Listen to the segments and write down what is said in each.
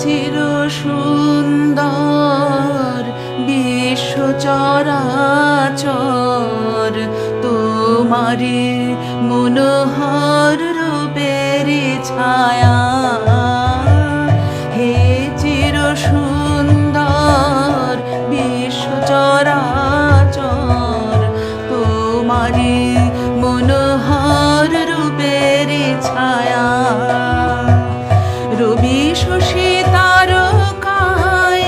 চির সুন্দর বিশ্ব চরাচর তোমারে মনোহর রূপের ছায়া। রবি শশী তারকায়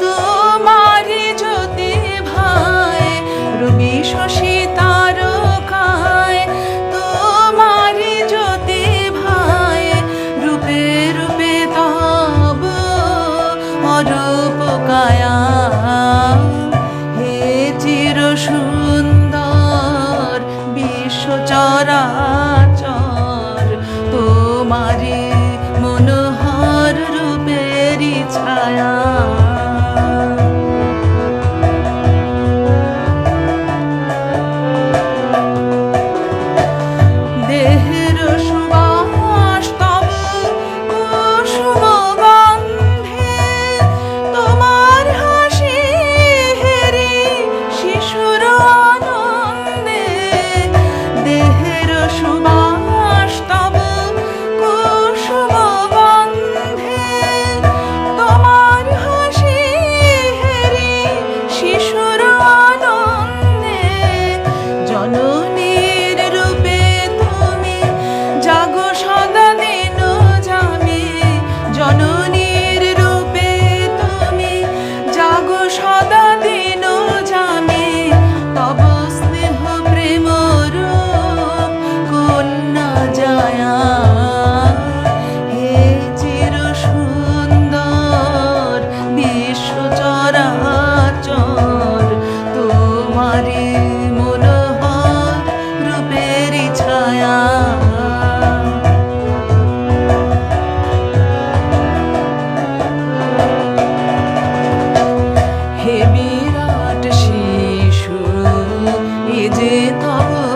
তোমারি জ্যোতি ভাই। রবি শশী ভাই। রূপে রূপে তব অরূপকায়া জনম তব